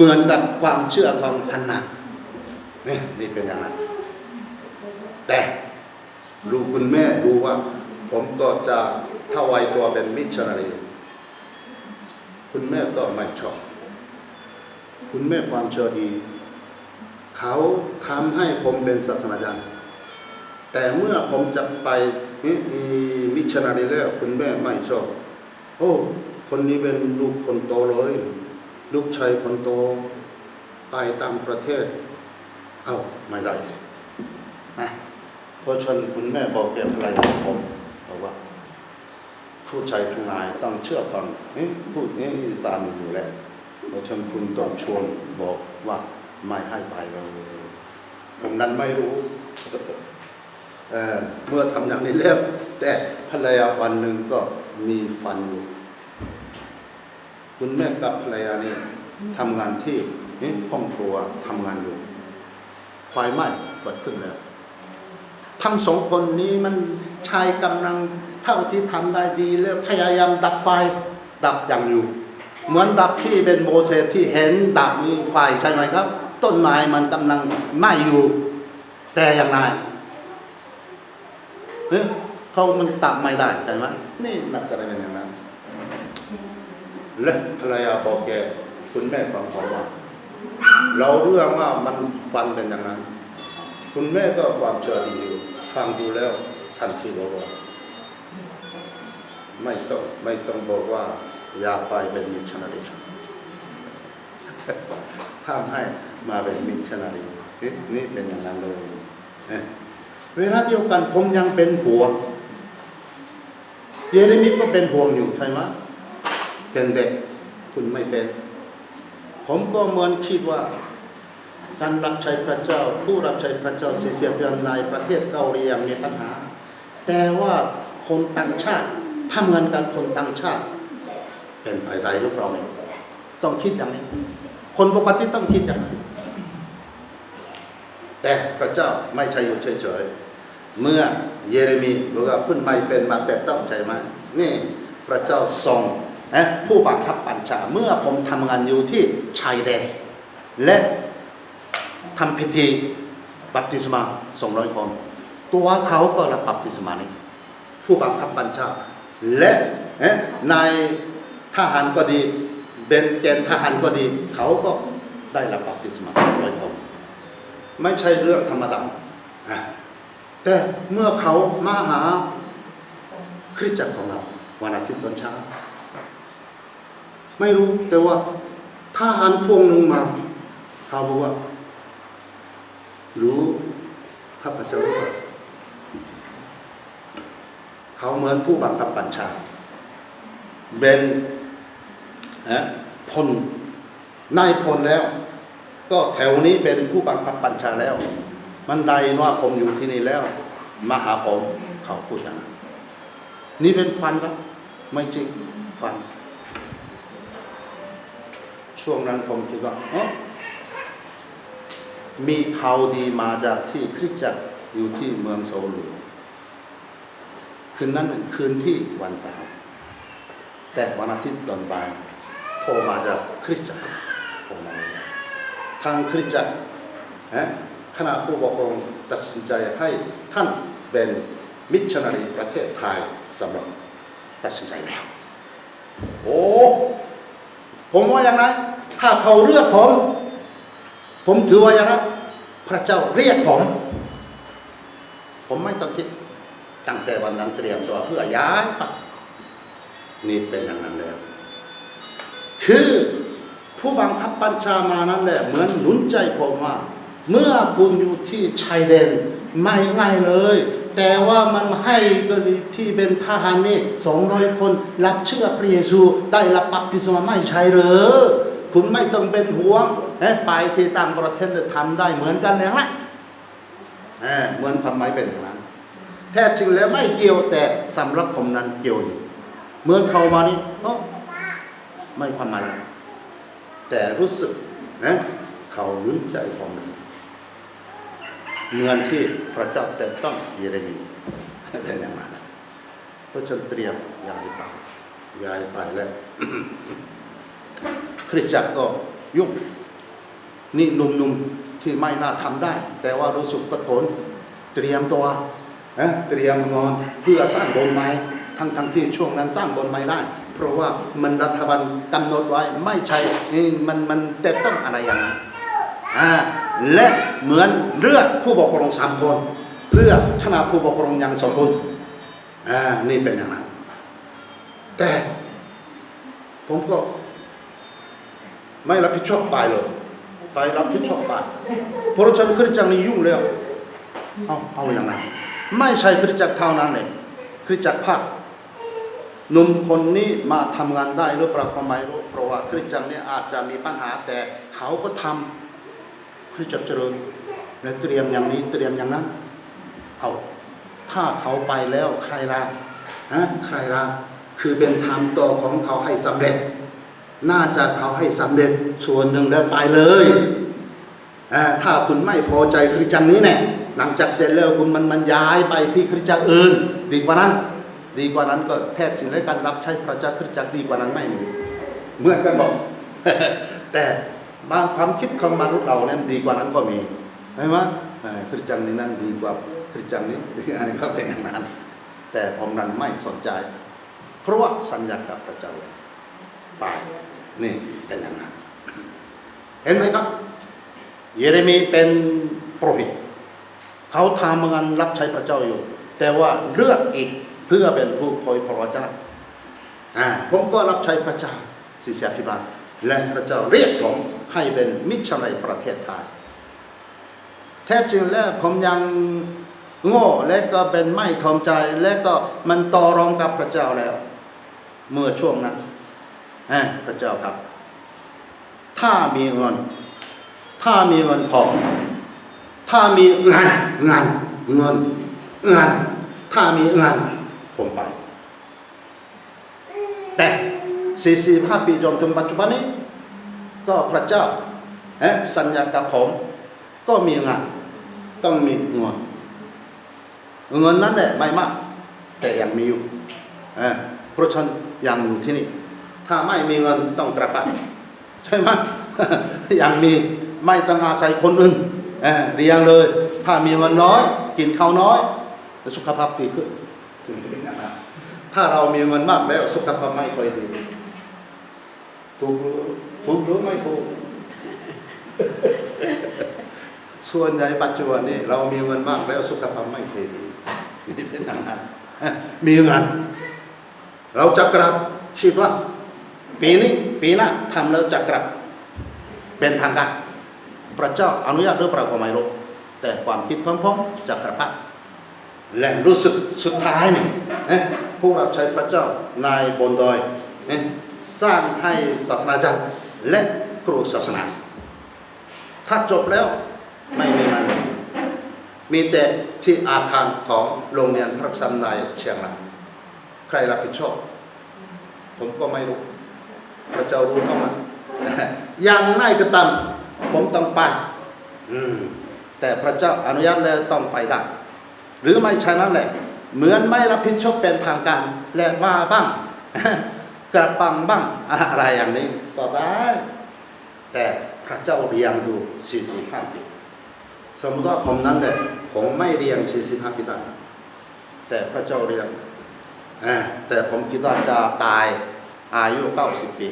เหมือนกับความเชื่อของฮันนานี่นี่เป็นอย่างนั้น แต่ลูคุณแม่ดูว่า ผมก็จะถวายตัวเป็นมิชชันนารีคุณแม่ก็ไม่ชอบ คุณแม่ความเชื่อดี เขาทำให้ผมเป็นศาสนาจารย์แต่เมื่อผมจะไปมิชชันนารีแล้วคุณแม่ไม่ชอบ โอ้ คนนี้เป็นลูกคนโตเลย ลูกชายคนโตไปต่างประเทศ เอาไม่ได้สินะเพราะฉะนันคุณแม่บอกแก่ภรรยาของผมบอกว่า ผู้ชายทั้งหลายต้องเชื่อฟังนี่พูดนี้อีสานอยู่แล้วเพราะฉะนันคุณต้องชวนบอกว่าไม่ให้ไปเลยผมนั้นไม่รู้เอ่อเมื่อทำอย่างนี้แล้วแต่ภรรยาวันหนึ่งก็มีฟันอยู่ คุณแม่กับภรรยานี่ทำงานที่นี่ห้องครัวทำงานอยู่ไฟไหม้เกิดขึ้นแล้ว ทั้งสองคนนี้มันชายกำลังเท่าที่ทำได้ดีแล้วพยายามดับไฟดับอย่างอยู่ เหมือนดับที่เป็นโมเสสที่เห็นดับมีไฟใช่ไหมครับ ต้นไม้มันกำลังไหม้อยู่ แต่อย่างไรเฮ้ยเขามันตับไม่ได้ใช่ไหมนี่ลักษณะเป็นอย่างนั้น และภรรยาบอกแกคุณแม่ฟังเขาว่าเราเรื่องว่ามันฟันเป็นอย่างนั้น คุณแม่ก็ความเชื่อดีอยู่ฟังดูแล้วทันทีบอกว่าไม่ต้องไม่ต้องบอกว่า อย่าไปเป็นมิชชันนารีทำให้มาเป็นมิชชันนารีนี่เป็นอย่างนั้นเลยเนี่ยเวลาเดียวกันผมยังเป็นห่วงเยเรมิก็เป็นห่วงอยู่ใช่ไหม เป็นเด็กคุณไม่เป็น ผมก็เหมือนคิดว่า การรับใช้พระเจ้า ผู้รับใช้พระเจ้าเสียเพียงในประเทศเกาหลียังมีปัญหา แต่ว่าคนต่างชาติทำงานกับคนต่างชาติ เป็นไปได้หรือเปล่าเนี่ยต้องคิดอย่างนี้ คนปกติต้องคิดอย่างนั้แต่พระเจ้าไม่ใช่อยู่เฉยๆ เมื่อเยเรมีบอกว่าขึ้นไม่เป็นมาแต่ต้องใจไหมนี่พระเจ้าทรง นะผู้บังคับบัญชาเมื่อผมทำงานอยู่ที่ชายแดนและทำพิธีบัพติศมาสองร้อยคน ตัวเขาก็รับบัพติศมานี้ผู้บังคับบัญชา และนายทหารก็ดีเบนเกนทหารก็ดี เขาก็ได้รับบัพติศมาสองร้อยคนไม่ใช่เรื่องธรรมดาแต่เมื่อเขามาหาคริสตจักรของเราวันอาทิตย์ตอนเช้า ไม่รู้แต่ว่าทหารพวงหนึ่งมาเขาบอกว่า รู้ข้าพเจ้ารู้เขาเหมือนผู้บังคับบัญชาเป็นนะพลนายพลแล้ว ก็แถวนี้เป็นผู้บังคับบัญชาแล้ว มันใดว่าผมอยู่ที่นี่แล้ว มาหาผมเขาพูดอย่างนั้นนี่เป็นฟันครับ ไม่จริงฟัน ช่วงนั้นผมคิดว่าเอ๊ะมีข่าวดีมาจากที่คริสตจักรอยู่ที่เมืองโซลูคืนนั้นคืนที่วันเสาร์แต่วันอาทิตย์ตอนบ่ายโทรมาจากคริสตจักรโทรมาทางคริสตจักรคณะผู้ปกครองตัดสินใจให้ท่านเป็นมิชชันนารีประเทศไทยสำหรับตัดสินใจแล้วโอ้ ผมว่าอย่างนั้น ถ้าเขาเลือกผม ผมถือว่าอย่างนั้นพระเจ้าเรียกผม ผมไม่ต้องคิดตั้งแต่วันนั้นเตรียมตัวเพื่อย้ายไปนี่เป็นอย่างนั้นแล้ว คือผู้บังคับบัญชามานั้นแหละเหมือนหนุนใจผมว่า เมื่อคุณอยู่ที่ชายแดนไม่ง่ายเลย แต่ว่ามันให้กรณีที่เป็นทหารนี่สองร้อยคนรับเชื่อพระเยซูได้รับบัพติศมาไม่ใช่เหรือคุณไม่ต้องเป็นห่วงไปที่ต่างประเทศจะทำได้เหมือนกันแล้วนะเหมือนทำไมเป็นอย่างนั้น แท้จริงแล้วไม่เกี่ยวแต่สำหรับผมนั้นเกี่ยวอยู่เมื่อเขามานี่เอ้าไม่ความหมายแต่รู้สึกนะเขารู้ใจผม เงินที่พระเจ้าแต่ต้องเยเรมีเป็นอย่างนั้นเพราะฉันเตรียมย้ายไปย้ายไปแล้ว คริสตจักรก็ยุ่งนี่หนุ่มๆที่ไม่น่าทำได้ แต่ว่ารู้สึกกระผลเตรียมตัวเอ๊ะเตรียมงอนเพื่อสร้างบนไม้ทั้งทั้งที่ช่วงนั้นสร้างบนไม้ได้ เพราะว่ามันรัฐบาลกำหนดไว้ไม่ใช่นี่มันมันแต่ต้องอะไรอย่างนั้นอ่า และเหมือนเลือกผู้ปกครองสามคน เพื่อชนะผู้ปกครองอย่างสมบูรณ์อ่านี่เป็นอย่างนั้น แต่ผมก็ ไม่รับผิดชอบไปเลยไปรับผิดชอบไปเพราะฉันคริสตจักรนี่ยุ่งแล้วเอาเอาอย่างไรไม่ใช่คริสตจักรเท่านั้นเลยคริสตจักรภาคหนุ่มคนนี้มาทำงานได้หรือเปล่าก็ไม่รู้เพราะว่าคริสตจักรเนี่ยอาจจะมีปัญหาแต่เขาก็ทำ คริสตจักรเจริญและเตรียมอย่างนี้เตรียมอย่างนั้น เอาถ้าเขาไปแล้วใครล่ะฮะใครล่ะคือเป็นธรรมต่อของเขาให้สำเร็จ น่าจะเขาให้สำเร็จส่วนหนึ่งแล้วไปเลยอ่ถ้าคุณไม่พอใจคริสจักรนี้เนี่ยหลังจากเสร็จแล้วคุณมันมันย้ายไปที่คริสจักรอื่น ดีกว่านั้น ดีกว่านั้นก็แทบจะได้การรับใช้พระเจ้าคริสจักรดีกว่านั้นไม่มีเมื่อกันบอกแต่ บางความคิดของมนุษย์เราเนี่ยดีกว่านั้นก็มีใช่ไหมคริสจักรนี้นั่นดีกว่าคริสจักรนี้อันนี้ก็เป็นอย่างนั้น แต่ผมนั้นไม่สนใจ เพราะว่าสัญญากับพระเจ้าไปนี่เป็นอย่างนั้น เห็นไหมครับ เยเรมีเป็นโปรหิตเขาทำงานรับใช้พระเจ้าอยู่ แต่ว่าเลือกอีกเพื่อเป็นผู้เผยพระวจนะอ่าผมก็รับใช้พระเจ้าสิเสียพิบาลและพระเจ้าเรียกผม ให้เป็นมิชชันประเทศไทย แท้จริงแล้วผมยังโง่และก็เป็นไม่ทอมใจและก็มันต่อรองกับพระเจ้าแล้ว เมื่อช่วงนั้นพระเจ้าครับ ถ้ามีเงิน ถ้ามีเงินพอ ถ้ามีงานงานเงินงานถ้ามีงานผมไป แต่45ปีจนถึงปัจจุบันนี้ ก็พระเจ้าเอ๊ะสัญญากับผม ก็มีงานต้องมีเงินเงินนั้นแหละไม่มาก แต่ยังมีอยู่เออเพราะฉะนันยังอยู่ที่นี่ ถ้าไม่มีเงินต้องกลับไปใช่ไหมยังมีไม่ต้องอาศัยคนอื่นเออเรียงเลย ถ้ามีเงินน้อย กินข้าวน้อย สุขภาพดีขึ้นถึงเป็นอย่างนั้นถ้าเรามีเงินมากแล้วสุขภาพไม่ค่อยดีถูกหรือ ถูกหรือไม่ถูก ส่วนใหญ่ปัจจุบันนี้ เรามีเงินมากแล้วสุขภาพไม่ค่อยดีนี่เป็นอย่างนั้นมีเงินเราจะกลับคิดว่าปีนี้ปีหน้าทำแล้วจะกลับ เป็นทางการพระเจ้าอนุญาตหรือเปล่าก็ไม่รู้แต่ความคิดของผมจะกลับบ้านและรู้สึกสุดท้ายนี่เอ๊ะผู้รับใช้พระเจ้าในบนดอยเอ๊ะสร้างให้ศาสนาจักร และครูศาสนา ถ้าจบแล้วไม่มีงานมีแต่ที่อาคารของโรงเรียนพระสัมนายเชียงรายใครรับผิดชอบ ผมก็ไม่รู้ พระเจ้ารู้เท่านั้นอย่างง่ายก็ตามผมต้องไปแต่พระเจ้าอนุญาตแล้วต้องไปได้หรือไม่ใช่นั้นแหละ เหมือนไม่รับผิดชอบเป็นทางการและว่าบ้าง กระปังบ้างอะไรอย่างนี้ก็ได้ แต่พระเจ้าเรียงดู45ปีสมมติว่าผมนั้นแหละผมไม่เรียง45ปีได้แต่พระเจ้าเรียงแต่ผมคิดว่าจะตายอายุ90ปี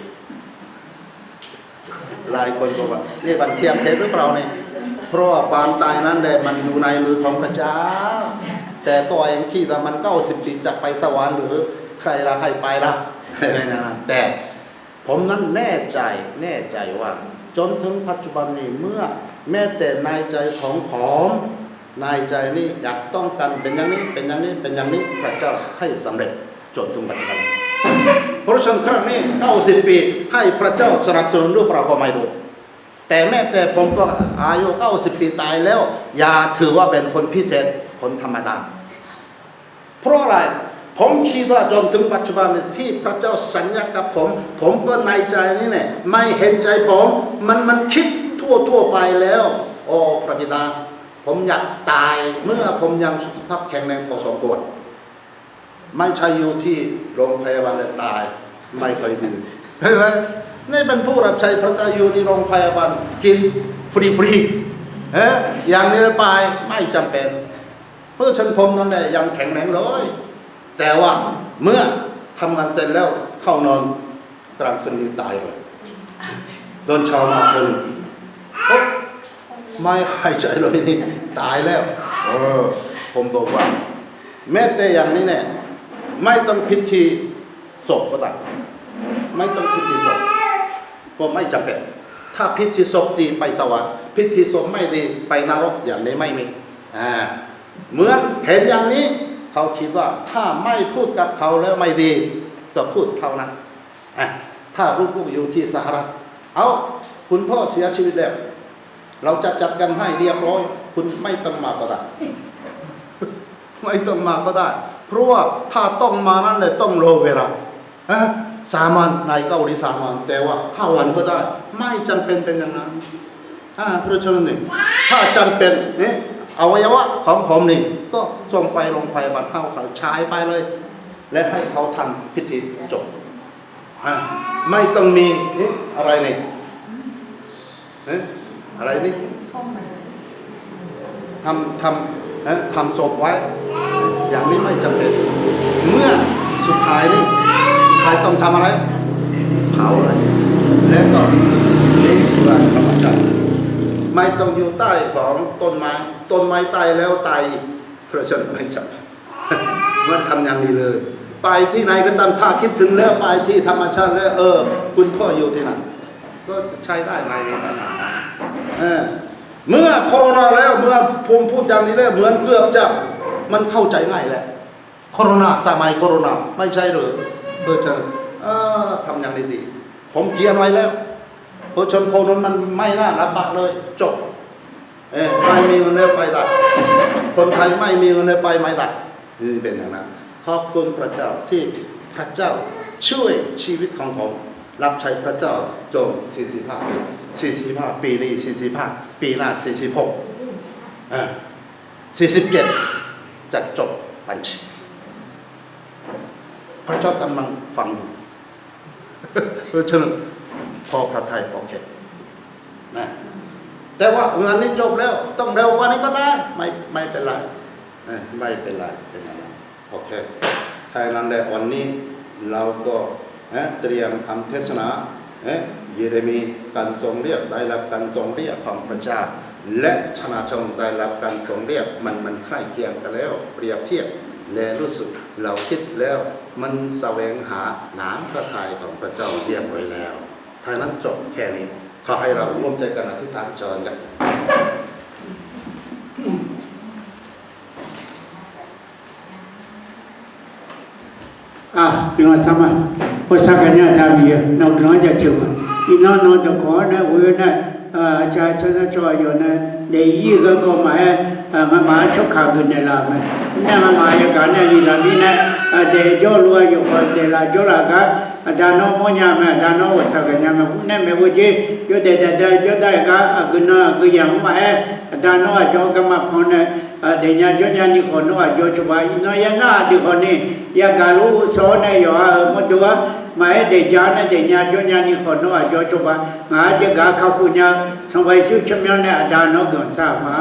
หลายคนบอกว่านี่บันเทียมเทศหรือเปล่าเนี่ยเพราะความตายนั้นแหละมันอยู่ในมือของพระเจ้า แต่ตัวเองคิดว่มัน90ปีจะไปสวรรค์หรือใครละให้ไปละไม่อย่างนั้นแต่ผมนั้นแน่ใจแน่ใจว่า จนถึงปัจจุบันนี้เมื่อแม้แต่ในใจของผมในใจนี่อยากต้องการเป็นอย่างนี้เป็นอย่างนี้เป็นอย่างนี้พระเจ้าให้สำเร็จจนถึงปัจจุบันเพราะฉะนั้นครั้งนี้90ปีให้พระเจ้าสนับสนุนรือเปล่าก็ไม่รู้แต่แม้แต่ผมก็อายุ90ปีตายแล้ว อย่าถือว่าเป็นคนพิเศษคนธรรมดาเพราะอะไร ผมคิดว่าจนถึงปัจจุบันที่พระเจ้าสัญญากับผม ผมก็ในใจนี่เนี่ยไม่เห็นใจผม มันมันคิดทั่วทั่วไปแล้ว โอ้พระบิดา ผมอยากตายเมื่อผมยังสุขภาพแข็งแรงพอสมควรไม่ใช่อยู่ที่โรงพยาบาลแล้วตาย ไม่เคยดื่มเห็นไหมนี่เป็นผู้รับใช้พระเจ้าอยู่ในโรงพยาบาลกินฟรีฟรีๆเอ๊ะอย่างนี้ไปไม่จำเป็นเมื่อฉันผมนั่นแหละยังแข็งแรงเลย แต่ว่าเมื่อทำงานเสร็จแล้วเข้านอนกลางคืนนี้ตายเลยตอนช้ามาคนไม่หายใจเลยนี่ตายแล้วเออผมบอกว่า แม้แต่อย่างนี้เนี่ยไม่ต้องพิธีศพก็ได้ไม่ต้องพิธีศพก็ไม่จำเป็นถ้าพิธีศพดีไปสวรรค์พิธีศพไม่ดีไปนรกอย่างนี้ไม่มีอ่าเหมือนเห็นอย่างนี้ เขาคิดว่าถ้าไม่พูดกับเขาแล้วไม่ดีก็พูดเท่านั้นอะถ้าลูกๆอยู่ที่สหรัฐ เอาคุณพ่อเสียชีวิตแล้ว เราจะจัดกันให้เรียบร้อย คุณไม่ต้องมาก็ได้ไม่ต้องมาก็ได้ เพราะว่าถ้าต้องมานั่นเลยต้องรอเวลาสามันในเกาหลีสามันแต่ว่าห้าวันก็ได้ ไม่จำเป็นเป็นอย่างนั้นอ่าเพราะฉะนั้นถ้าจำเป็นนี่ อวัยวะของผมนี่ก็ส่งไปโรงพยาบาลเข้าเขาใช้ไปเลย และให้เขาทำพิธีจบไม่ต้องมีนี่อะไรนี่อะอะไรนี่ทำทำนะทำศพไว้ อย่างนี้ไม่จำเป็น เมื่อสุดท้ายนี่สุดท้ายต้องทำอะไร เผาเลยแล้วก็นี่คือว่าธรรมชาติไม่ต้องอยู่ใต้ของต้นไม้ ต้นไม้ตายแล้วตายอีกเพราะฉะนั้นไม่จำเป็นมันทำอย่างนี้เลย ไปที่ไหนก็ตามถ้าคิดถึงแล้วไปที่ธรรมชาติแล้วเออ คุณพ่ออยู่ที่นั่นก็ใช้ได้ไม่มีปัญหาเมื่อโคโรนาแล้วเมื่อผมพูดอย่างนี้แล้วเหมือนเกือบจะมันเข้าใจง่ายแหล้วโคโรนาสมัยโคโรนาไม่ใช่หรือเพื่อจะเอ่อทำอย่างนี้ดี ผมเขียนไว้แล้วเพราะชนโคนนมันไม่น่าลำบากเลยจบ เออไม่มีเงินเลยไปได้คนไทยไม่มีเงินเลยไปไม่ได้นี่เป็นอย่างนั้นขอบคุณพระเจ้าที่พระเจ้าช่วยชีวิตของผม รับใช้พระเจ้าจน45ปี45ปีนี้45ปีหน้า46เออ47จะจบบัญชีพระเจ้ากำลังฟังอยู่เพราะฉะนั้นพอพระไทยโอเคนะ แต่ว่างานนี้จบแล้ว ต้องเร็วกว่านี้ก็ได้ ไม่ไม่เป็นไรไม่เป็นไรเป็นอย่างโอเคถ้าอย่างนั้นแหละวันนี้เราก็เตรียมคำเทศนาเอ๊ะเยเรมีการทรงเรียกได้รับการทรงเรียกของพระเจ้าและชนะชนได้รับการทรงเรียกมันมันใกล้เคียงกันแล้ว เปรียบเทียบและรู้สึกเราคิดแล้วมันแสวงหาน้ำพระทัยของพระเจ้าเรียบไว้แล้วถ้านั้นจบแค่นี้ ขอให้เราร่วมใจกันอธิษฐานเชิญกัน Ah, dengan sama. Pusakanya dah dia, nak nak je cuma. Ina nak tu kau nak, we nak, ah, cah cah nak cah yo nak, dia iya ke kau mah, ah, mah mah cok kagun ni lah mah. Ni mah mah ya kan ni lah ni nak, ah, dia jual luar yo kau dia lah jual agak, ada no monya mah, ada no pusakanya mah. Ni mah wujud, yo dia dia dia adano monya me adano wasa ganya me pune me wuje yote dada jota ka aguna agya ma he adano a jo kama phone denya jonya ni khono a jo chuba ino ya na di khone ya galu so ne yo a modwa ma he de ja ne denya jonya ni khono a jo chuba nga je ga kha khu nya song bai su chmyo ne adano gon sa ma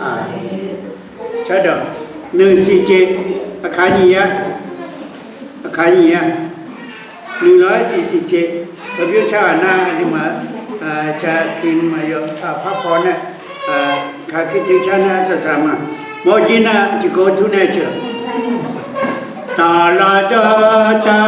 amen chado 1 si je အခန်းကြီးရအခန်းကြီးရ หนึ่งร้อยสี่สิบเจ็ดพระพิทธชาหน้าที่มาชาทินมายอพระพรเนี่ยขาคิดถึงชาหน้าจะสามารโมจินะจิโกทุเนเชตาลาดาตา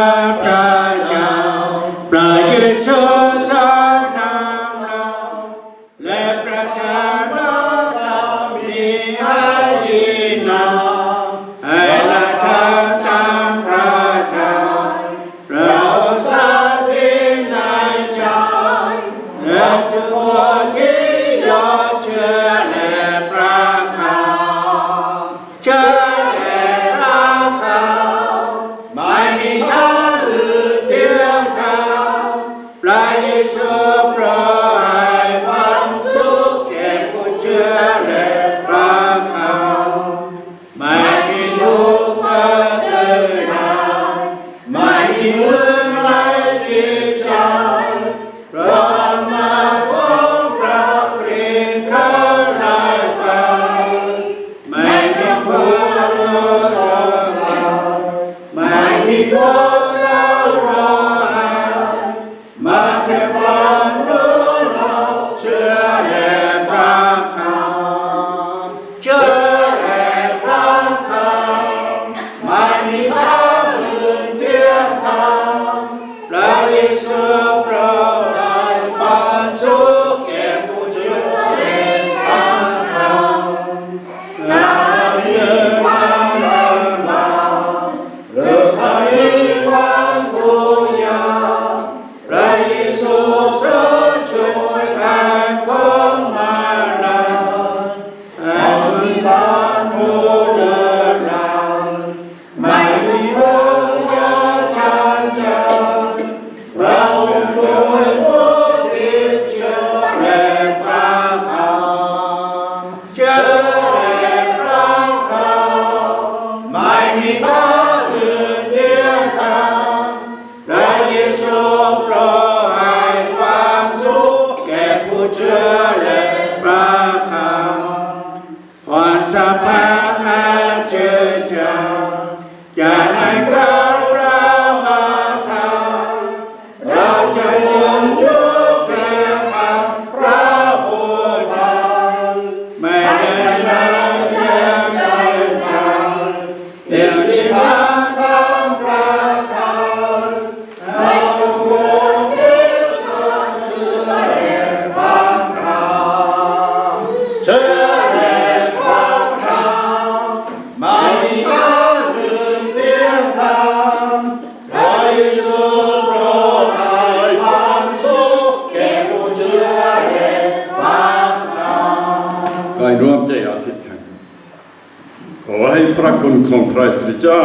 Og hei prakkon kom praiskrija,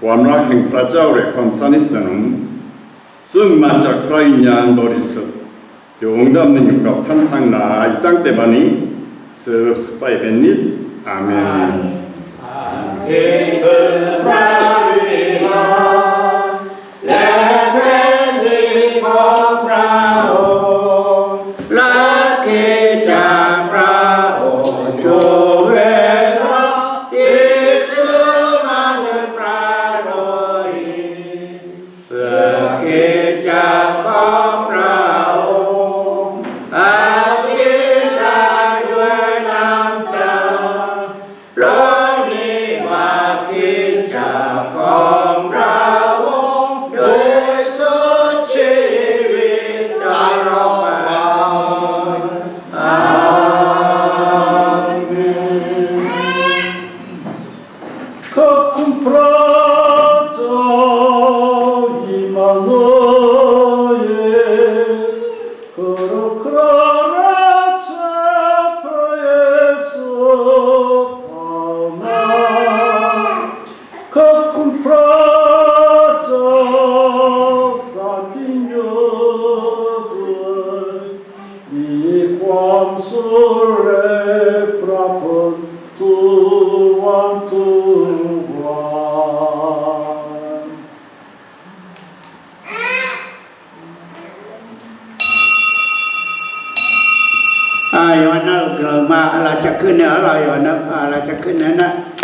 og amra heng praja ore kom sanisanum, sung majak prainyan borisut, 요 응답는 육갑 탄탕나 이 땅 때만이 습습바이 뱃닛 아멘. 아멘. 아멘. กิจจ